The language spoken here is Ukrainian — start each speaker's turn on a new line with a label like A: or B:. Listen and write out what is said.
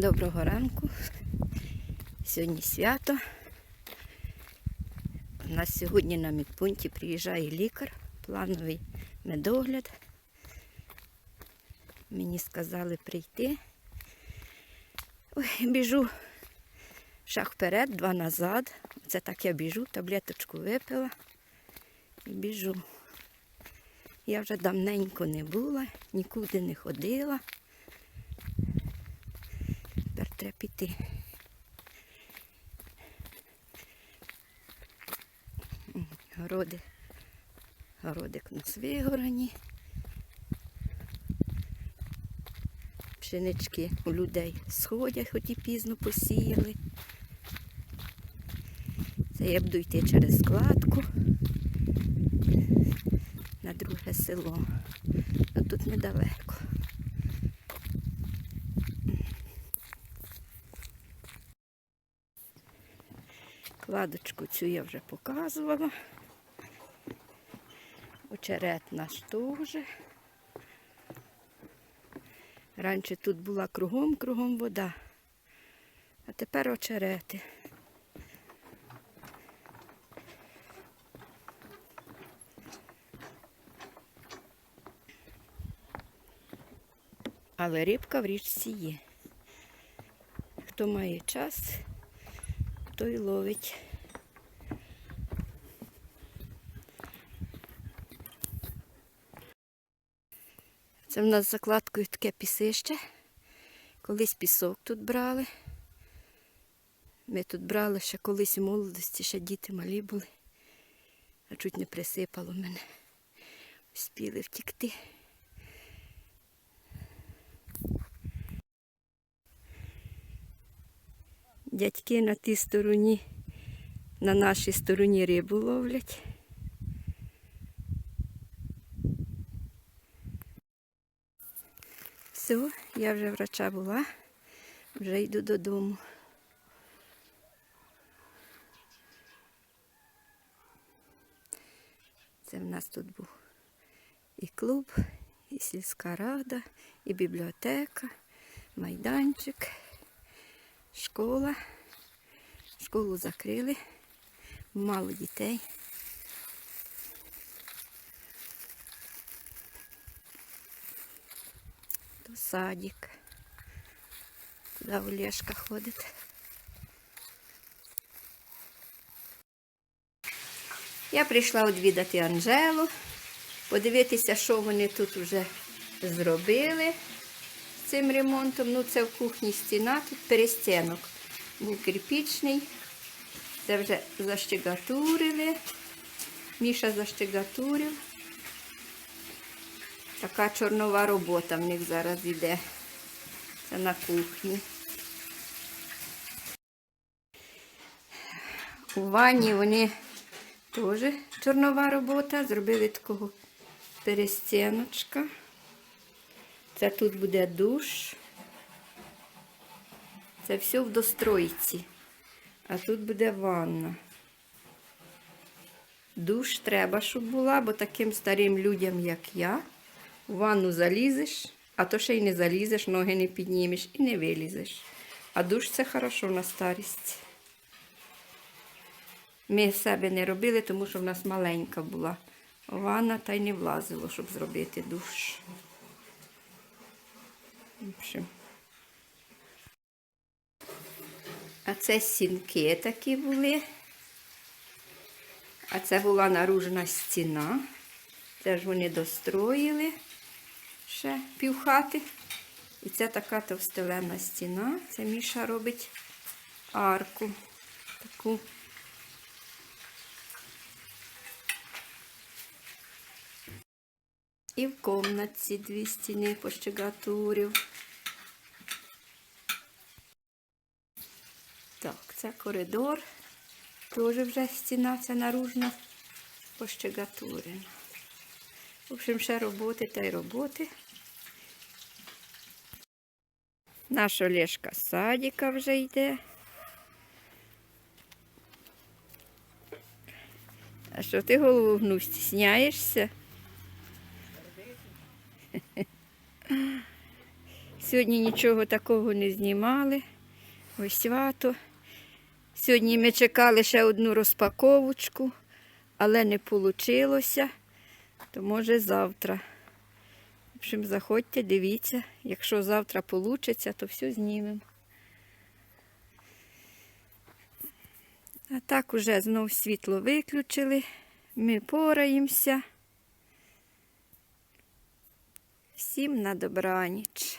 A: Доброго ранку. Сьогодні свято. У нас сьогодні на медпункті приїжджає лікар, плановий медогляд. Мені сказали прийти. Ой, біжу шаг вперед, два назад. Це так я біжу, таблеточку випила і біжу. Я вже давненько не була, нікуди не ходила. Треба піти. Городи. Городик у нас вигорані. Пшенички у людей сходять, хоч і пізно посіяли. Це я буду йти через складку на друге село. А тут недалеко. Кладочку цю я вже показувала. Очерет наш теж. Раніше тут була кругом-кругом вода, а тепер очерети. Але рибка в річці є. Хто має час, той ловить. Це в нас закладкою таке пісище. Колись пісок тут брали. Ми тут брали ще колись у молодості, ще діти малі були. А чуть не присипало мене. Успіли втікти. Дядьки на тій стороні, на нашій стороні рибу ловлять. Все, я вже врача була, вже йду додому. Це в нас тут був і клуб, і сільська рада, і бібліотека, майданчик, школа. Школу закрили, мало дітей. То садик, куди Олешка ходить. Я прийшла відвідати Анжелу, подивитися, що вони тут вже зробили цим ремонтом. Ну, це в кухні стіна, тут перестінок. Був кирпічний. Це вже защегатурили. Міша защегатурив. Така чорнова робота в них зараз йде. Це на кухні. У ванні вони теж чорнова робота. Зробили такого перестіночка. Це тут буде душ. Це все в достройці. А тут буде ванна. Душ треба, щоб була, бо таким старим людям, як я, у ванну залізеш, а то ще й не залізеш, ноги не піднімеш і не вилізеш. А душ це хорошо на старість. Ми себе не робили, тому що в нас маленька була ванна, та й не влазило, щоб зробити душ. В. А це сінки такі були. А це була наружна стіна. Це ж вони достроїли ще півхати. І це така товстелена стіна. Це Міша робить арку. Таку. І в комнатці дві стіни пощегатурів. Так, це коридор. Теж вже стіна ця наружна пощегатурена. В общем, ще роботи та й роботи. Наша Олешка з садика вже йде. А що ти голову гнув, стісняєшся? Сьогодні нічого такого не знімали. Ось свято. Сьогодні ми чекали ще одну розпаковочку, але не вийшло. То може завтра. В общем, заходьте, дивіться. Якщо завтра вийде, то все знімемо. А так уже знов світло виключили. Ми пораємося. Всім на добраніч.